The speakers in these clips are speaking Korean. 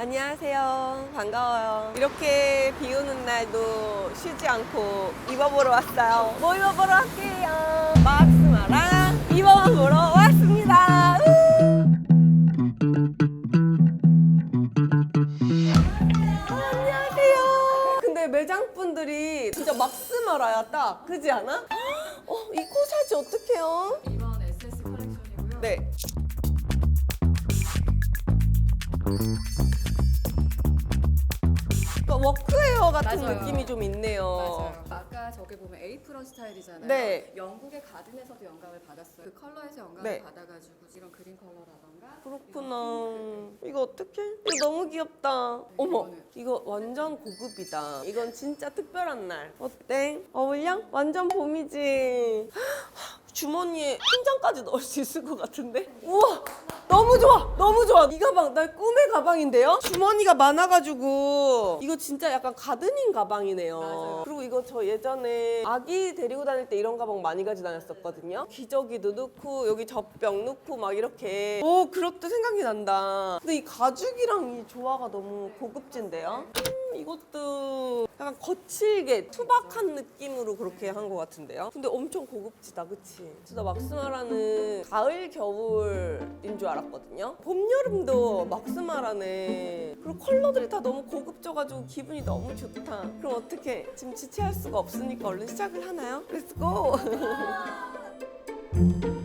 안녕하세요. 반가워요. 이렇게 비 오는 날도 쉬지 않고 입어보러 왔어요. 뭐 입어보러 할게요? 막스마랑 입어보러 왔습니다. 우! 안녕하세요. 근데 매장 분들이 진짜 막스마라야 딱 그지 않아? 어, 이 코사지 어떡해요? 이번 SS 컬렉션이고요. 네. 워크웨어 같은 맞아요. 느낌이 좀 있네요. 맞아요. 아까 저기 보면 에이프런 스타일이잖아요. 네. 영국의 가든에서도 영감을 받았어요. 그 컬러에서 영감을 네. 받아가지고 이런 그린 컬러라던가. 그렇구나. 이거 어떡해? 이거 너무 귀엽다. 어머, 이거는- 이거 완전 고급이다. 이건 진짜 특별한 날. 어때? 어울려? 완전 봄이지. 주머니에 한 장까지 넣을 수 있을 것 같은데? 우와! 너무 좋아! 너무 좋아! 이 가방, 나 꿈의 가방인데요? 주머니가 많아가지고, 이거 진짜 약간 가드닝 가방이네요. 맞아요. 그리고 이거 저 예전에 아기 데리고 다닐 때 이런 가방 많이 가지고 다녔었거든요. 기저귀도 넣고, 여기 젖병 넣고, 막 이렇게. 오, 그것도 생각이 난다. 근데 이 가죽이랑 이 조화가 너무 고급진데요? 음, 이것도 약간 거칠게 투박한 느낌으로 그렇게 한 것 같은데요? 근데 엄청 고급지다, 그치? 진짜 막스마라는 가을, 겨울인 줄 알았거든요? 봄, 여름도 막스마라네. 그리고 컬러들이 다 너무 고급져가지고 기분이 너무 좋다. 그럼 어떻게? 지금 지체할 수가 없으니까 얼른 시작을 하나요? 렛츠고! 짠!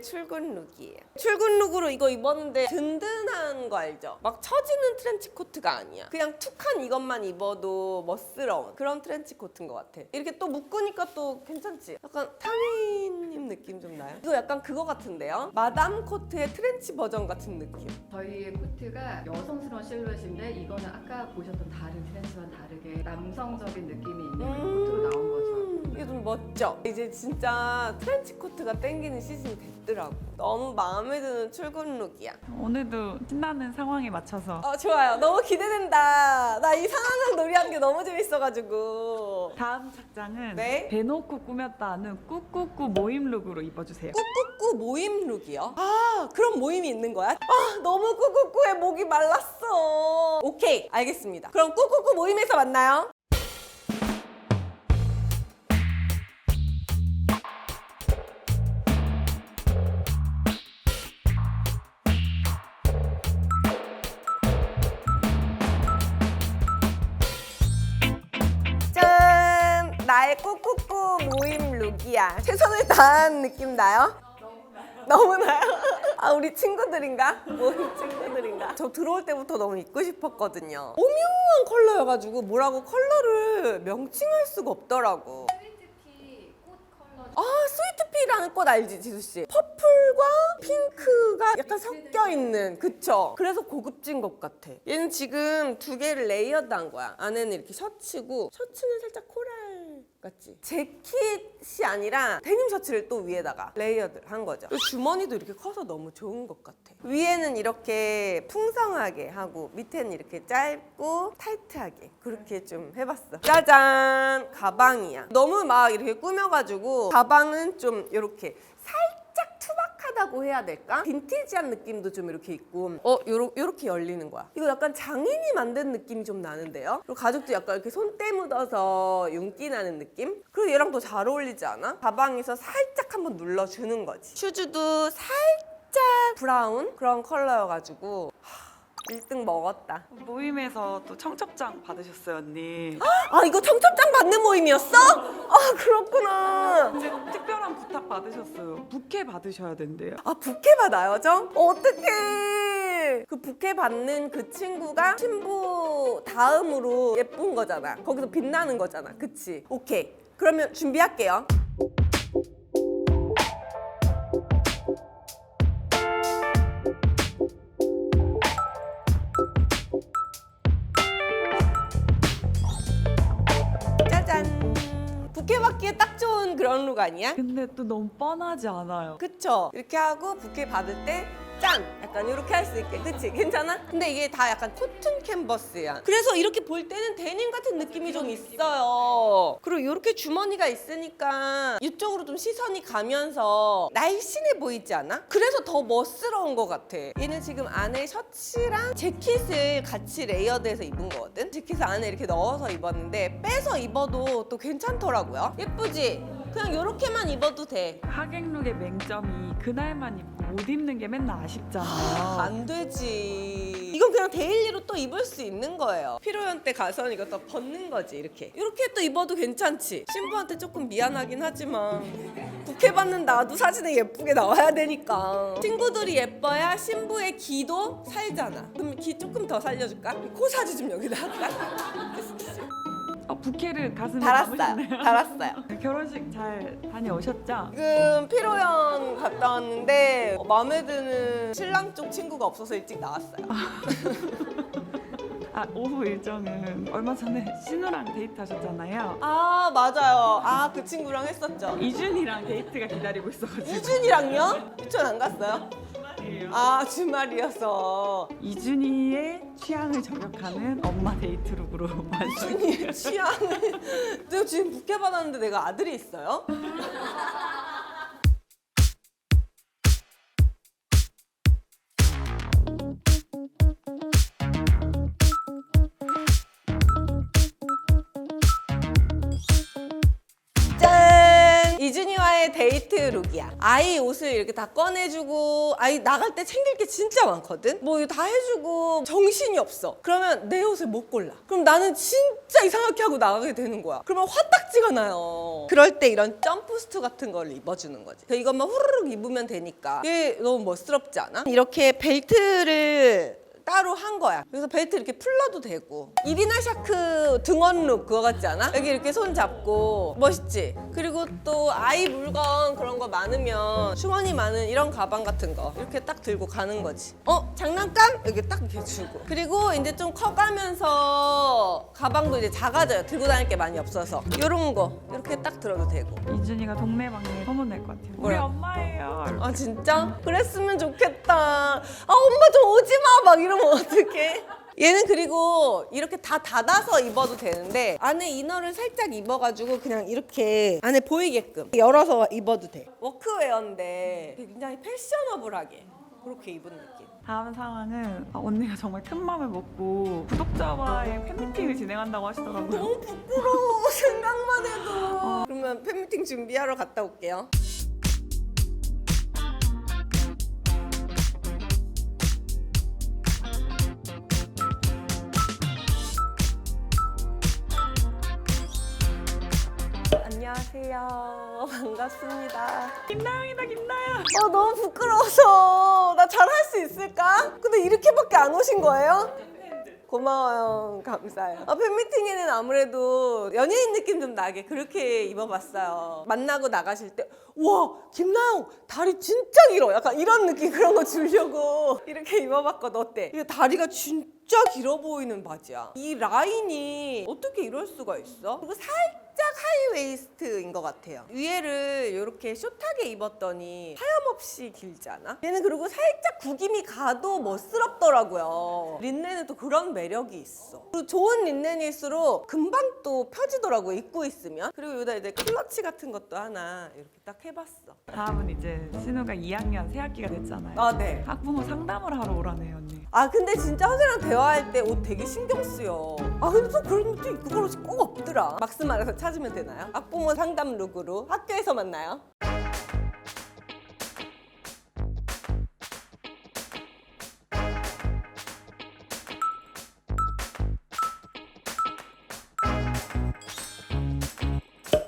출근 룩이에요. 출근 룩으로 이거 입었는데 든든한 거 알죠? 막 처지는 트렌치 코트가 아니야. 그냥 툭한 이것만 입어도 멋스러운 그런 트렌치 코트인 것 같아. 이렇게 또 묶으니까 또 괜찮지? 약간 타미님 느낌 좀 나요? 이거 약간 그거 같은데요? 마담 코트의 트렌치 버전 같은 느낌. 저희의 코트가 여성스러운 실루엣인데 이거는 아까 보셨던 다른 트렌치와는 다르게 남성적인 느낌이 있는 그 코트로 나온 거죠. 음, 이게 좀 멋져. 이제 진짜 트렌치 코트가 땡기는 시즌이 됐 더라고. 너무 마음에 드는 출근 룩이야. 오늘도 신나는 상황에 맞춰서 어, 좋아요. 너무 기대된다. 나 이 상황극 놀이하는 게 너무 재밌어가지고. 다음 착장은 네. 대놓고 꾸몄다는 꾹꾹꾹 모임 룩으로 입어주세요. 꾸꾸꾸 모임 룩이요? 아, 그런 모임이 있는 거야? 아, 너무 꾸꾸꾸에 목이 말랐어. 오케이, 알겠습니다. 그럼 꾸꾸꾸 모임에서 만나요. 꾸꾸꾸 모임 룩이야. 최선을 다한 느낌 나요? 너무 나요? 아, 우리 친구들인가? 모임 친구들인가? 저 들어올 때부터 너무 입고 싶었거든요. 오묘한 컬러여가지고 뭐라고 컬러를 명칭할 수가 없더라고. 아, 스위트피라는 꽃 알지, 지수 씨? 퍼플과 핑크가 약간 섞여 있는, 그쵸? 그래서 고급진 것 같아. 얘는 지금 두 개를 레이어드 한 거야. 안에는 이렇게 셔츠고, 셔츠는 살짝 코랄 같지? 재킷이 아니라 데님 셔츠를 또 위에다가 레이어드 한 거죠. 주머니도 이렇게 커서 너무 좋은 것 같아. 위에는 이렇게 풍성하게 하고, 밑에는 이렇게 짧고 타이트하게 그렇게 좀 해봤어. 짜잔! 가방이야. 너무 막 이렇게 꾸며가지고, 가방은 좀 이렇게 살짝 투박하다고 해야 될까? 빈티지한 느낌도 좀 이렇게 있고 어 요러, 요렇게 열리는 거야 이거 약간 장인이 만든 느낌이 좀 나는데요 그리고 가죽도 약간 이렇게 손때 묻어서 윤기 나는 느낌? 그리고 얘랑 더 잘 어울리지 않아? 가방에서 살짝 한번 눌러주는 거지 슈즈도 살짝 브라운 그런 컬러여가지고 하, 1등 먹었다 모임에서 또 청첩장 받으셨어요, 언니. 아 이거 청첩장 받는 모임이었어? 아 그렇구나 특별한 부탁 받으셨어요. 부케 받으셔야 된대요. 아 부케 받아요 저? 어떡해 그 부케 받는 그 친구가 신부 다음으로 예쁜 거잖아 거기서 빛나는 거잖아 그치? 오케이 그러면 준비할게요 룩 아니야? 근데 또 너무 뻔하지 않아요. 그쵸? 이렇게 하고 부케 받을 때 짠! 약간 이렇게 할 수 있게. 그치? 괜찮아? 근데 이게 다 약간 코튼 캔버스야. 그래서 이렇게 볼 때는 데님 같은 느낌이 좀 있어요. 그리고 이렇게 주머니가 있으니까 이쪽으로 좀 시선이 가면서 날씬해 보이지 않아? 그래서 더 멋스러운 것 같아. 얘는 지금 안에 셔츠랑 재킷을 같이 레이어드해서 입은 거거든? 재킷을 안에 이렇게 넣어서 입었는데 빼서 입어도 또 괜찮더라고요. 예쁘지? 그냥 이렇게만 입어도 돼. 하객룩의 맹점이 그날만 입고 못 입는 게 맨날 아쉽잖아요. 안 되지. 이건 그냥 데일리로 또 입을 수 있는 거예요. 필요한 때 가서는 이거 또 벗는 거지, 이렇게. 이렇게 또 입어도 괜찮지. 신부한테 조금 미안하긴 하지만 부케 받는 나도 사진에 예쁘게 나와야 되니까. 친구들이 예뻐야 신부의 기도 살잖아. 그럼 기 조금 더 살려줄까? 코 사진 좀 여기다 할까? 어, 부케를 가슴에 달았어요. 담으셨네요. 달았어요. 결혼식 잘 다녀오셨죠? 지금 피로연 갔다 왔는데 어, 마음에 드는 신랑 쪽 친구가 없어서 일찍 나왔어요. 아 오후 일정은 얼마 전에 신우랑 데이트하셨잖아요. 아 맞아요. 아 그 친구랑 했었죠. 이준이랑 데이트가 기다리고 있어가지고 이준이랑요? 유치원 안 갔어요? 아 주말이어서 이준이의 취향을 저격하는 엄마 데이트룩으로 완성. 이준이의 취향을 내가 지금 부케 받았는데 내가 아들이 있어요? 룩이야. 아이 옷을 이렇게 다 꺼내주고, 아이 나갈 때 챙길 게 진짜 많거든? 뭐 다 해주고, 정신이 없어. 그러면 내 옷을 못 골라. 그럼 나는 진짜 이상하게 하고 나가게 되는 거야. 그러면 화딱지가 나요. 그럴 때 이런 점프스트 같은 걸 입어주는 거지. 그래서 이것만 후루룩 입으면 되니까. 이게 너무 멋스럽지 않아? 이렇게 벨트를 따로 한 거야. 그래서 벨트 이렇게 풀러도 되고. 이리나 샤크 등원룩 그거 같지 않아? 여기 이렇게 손 잡고 멋있지? 그리고 또 아이 물건 그런 거 많으면 주머니 많은 이런 가방 같은 거 이렇게 딱 들고 가는 거지. 어? 장난감? 여기 딱 이렇게 주고. 그리고 이제 좀 커가면서 가방도 이제 작아져요. 들고 다닐 게 많이 없어서. 이런 거 이렇게 딱 들어도 되고. 이준이가 동네방네 소문낼 것 같아요. 우리 뭐야? 엄마예요. 아 진짜? 그랬으면 좋겠다. 아 엄마 좀 오지 마. 막 이 러면 어떡해? 얘는 그리고 이렇게 다 닫아서 입어도 되는데 안에 이너를 살짝 입어가지고 그냥 이렇게 안에 보이게끔 열어서 입어도 돼. 워크웨어인데 굉장히 패셔너블하게 그렇게 입은 느낌. 다음 상황은 아, 언니가 정말 큰 마음을 먹고 구독자와의 팬미팅을 진행한다고 하시더라고요. 너무 부끄러워 생각만 해도. 그러면 팬미팅 준비하러 갔다 올게요. 안녕하세요. 반갑습니다. 김나영이다 김나영. 어, 너무 부끄러워서 나 잘할 수 있을까? 근데 이렇게밖에 안 오신 거예요? 고마워요. 감사해요. 아, 팬미팅에는 아무래도 연예인 느낌 좀 나게 그렇게 입어봤어요. 만나고 나가실 때, 와, 김나영, 다리 진짜 길어. 약간 이런 느낌 그런 거 주려고 이렇게 입어봤거든. 어때? 이게 다리가 진짜 길어 보이는 바지야. 이 라인이 어떻게 이럴 수가 있어? 그리고 살짝 하이웨이스트인 것 같아요. 위에를 이렇게 숏하게 입었더니 하염없이 길지 않아? 얘는 그리고 살짝 구김이 가도 멋스럽더라고요. 린넨은 또 그런 매력이 있어. 그리고 좋은 린넨일수록 금방 또 펴지더라고요. 입고 있으면. 그리고 여기다 이제 클러치 같은 것도 하나 이렇게 딱 해봤어. 다음은 이제 신우가 2학년 새 학기가 됐잖아요. 아, 네. 학부모 상담을 하러 오라네요 언니. 아 근데 진짜 선생랑 대화할 때 옷 되게 신경 쓰여. 아 근데 또 그런 것도 옷이 꼭 없더라. 막스 말해서 찾으면 되나요? 학부모 상담 룩으로 학교에서 만나요.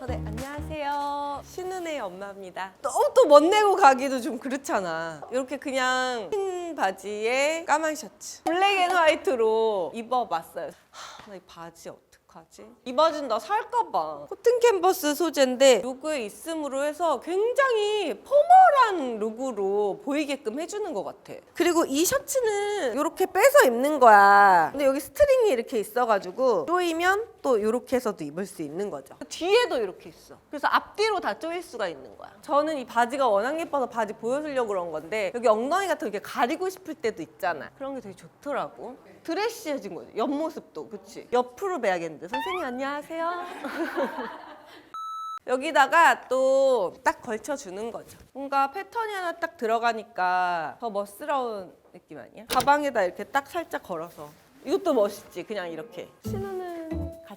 어, 네, 안녕하세요. 신은의 엄마입니다. 너무 또 멋내고 가기도 좀 그렇잖아. 이렇게 그냥 흰 바지에 까만 셔츠. 블랙 앤 화이트로 입어봤어요. 하, 나이 바지 어떡하지? 어떡하지? 이 바지는 나 살까봐. 코튼 캔버스 소재인데 로그에 있음으로 해서 굉장히 포멀한 룩으로 보이게끔 해주는 것 같아. 그리고 이 셔츠는 이렇게 빼서 입는 거야. 근데 여기 스트링이 이렇게 있어가지고 조이면 또 이렇게 해서도 입을 수 있는 거죠. 뒤에도 이렇게 있어. 그래서 앞뒤로 다 조일 수가 있는 거야. 저는 이 바지가 워낙 예뻐서 바지 보여주려고 그런 건데 여기 엉덩이 같은 거 이렇게 가리고 싶을 때도 있잖아. 그런 게 되게 좋더라고. 드레시해진 거지. 옆모습도 그치? 옆으로 매야겠는데 선생님 안녕하세요. 여기다가 또 딱 걸쳐주는 거죠. 뭔가 패턴이 하나 딱 들어가니까 더 멋스러운 느낌 아니야? 가방에다 이렇게 딱 살짝 걸어서. 이것도 멋있지, 그냥 이렇게. 신우는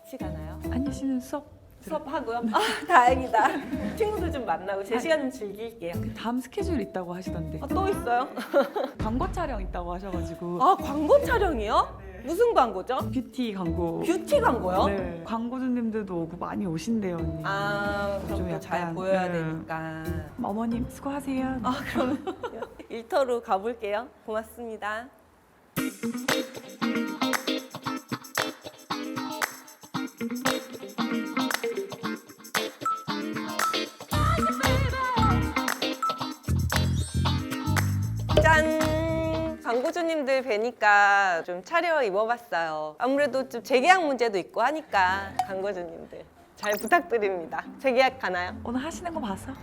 같이 가나요? 안녕 씨는 수업 수업하고요? 아, 다행이다. 친구들 좀 만나고 제 시간 좀 즐길게요. 다음 스케줄 있다고 하시던데 아, 또 있어요? 광고 촬영 있다고 하셔가지고 아, 광고 촬영이요? 무슨 광고죠? 뷰티 광고 뷰티 광고요? 네. 광고주님들도 오고 많이 오신대요 언니 아, 그럼 또잘 보여야 네. 되니까. 어머님 수고하세요 아, 그럼 일터로 가볼게요. 고맙습니다. 짠! 광고주님들 뵈니까 좀 차려 입어봤어요. 아무래도 좀 재계약 문제도 있고 하니까 광고주님들 잘 부탁드립니다. 재계약 가나요? 오늘 하시는 거 봐서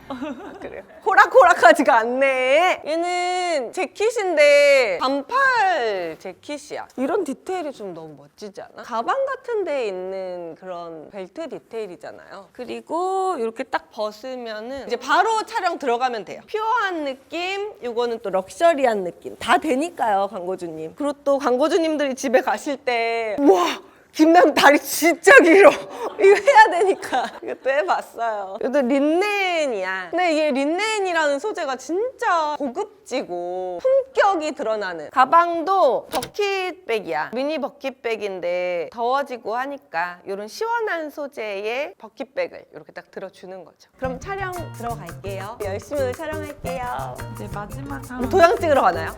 그래요. 호락호락하지가 않네. 얘는 재킷인데 반팔 재킷이야. 이런 디테일이 좀 너무 멋지지 않아? 가방 같은 데 있는 그런 벨트 디테일이잖아요. 그리고 이렇게 딱 벗으면은 이제 바로 촬영 들어가면 돼요. 퓨어한 느낌, 요거는 또 럭셔리한 느낌. 다 되니까요, 광고주님. 그리고 또 광고주님들이 집에 가실 때 우와! 김남 다리 진짜 길어. 이거 해야 되니까 이것도 해봤어요. 이것도 린넨이야. 근데 이게 린넨이라는 소재가 진짜 고급지고 품격이 드러나는 가방도 버킷백이야. 미니 버킷백인데 더워지고 하니까 이런 시원한 소재의 버킷백을 이렇게 딱 들어주는 거죠. 그럼 촬영 들어갈게요. 열심히 촬영할게요. 이제 마지막 한 도장 찍으러 가나요?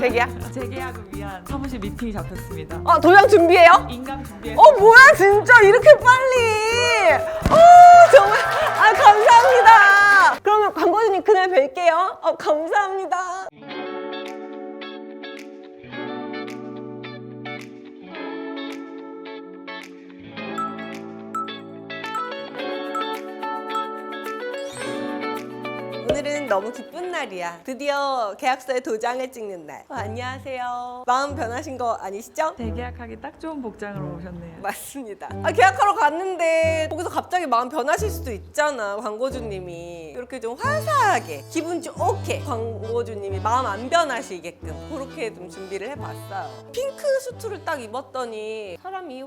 대기야? 재계약을 위한 사무실 미팅이 잡혔습니다 아 도장 준비해요? 인감 준비해서 어 뭐야 진짜? 이렇게 빨리. 어 정말. 아 감사합니다. 그러면 광고주님 그날 뵐게요. 어 감사합니다 너무 기쁜 날이야. 드디어 계약서에 도장을 찍는 날. 어, 안녕하세요. 마음 변하신 거 아니시죠? 재계약하기 딱 좋은 복장으로 오셨네요 맞습니다. 아, 계약하러 갔는데 거기서 갑자기 마음 변하실 수도 있잖아 광고주님이 이렇게 좀 화사하게 기분 좋게 광고주님이 마음 안 변하시게끔 그렇게 좀 준비를 해봤어요. 핑크 수트를 딱 입었더니 사람이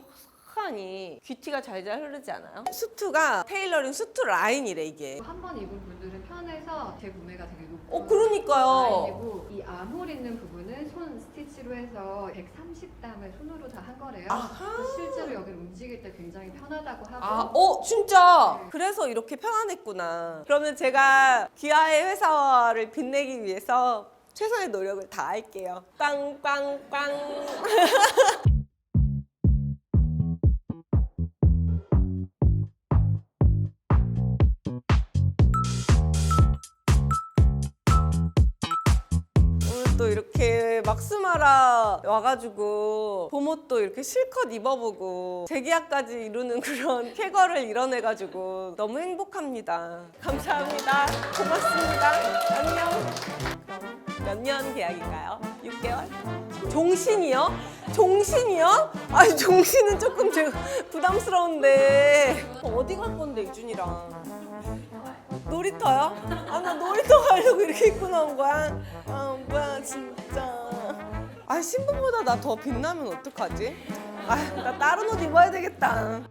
확하니 귀티가 잘잘 흐르지 않아요? 수트가 테일러링 수트 라인이래 이게. 한 번 입은 분 들은 편해서 재구매가 되게 높고 어 그러니까요. 라인이고 이 암홀 있는 부분은 손 스티치로 해서 130담을 손으로 다 한 거래요. 아하. 그래서 실제로 여기 움직일 때 굉장히 편하다고 하고 아, 어, 진짜. 네. 그래서 이렇게 편안했구나. 그러면 제가 기아의 회사를 빛내기 위해서 최선의 노력을 다 할게요. 빵빵빵. 또 이렇게 막스마라 와가지고 봄옷도 이렇게 실컷 입어보고 재계약까지 이루는 그런 쾌거를 이뤄내가지고 너무 행복합니다. 감사합니다. 고맙습니다. 안녕. 그럼 몇년 계약인가요? 6개월? 종신이요? 종신이요? 아니 종신은 조금 제가 부담스러운데 어디 갈 건데 이준이랑 놀이터요? 아 나 놀이터 가려고 이렇게 입고 나온 거야? 아 뭐야 진짜 아 신부보다 나 더 빛나면 어떡하지? 아 나 다른 옷 입어야 되겠다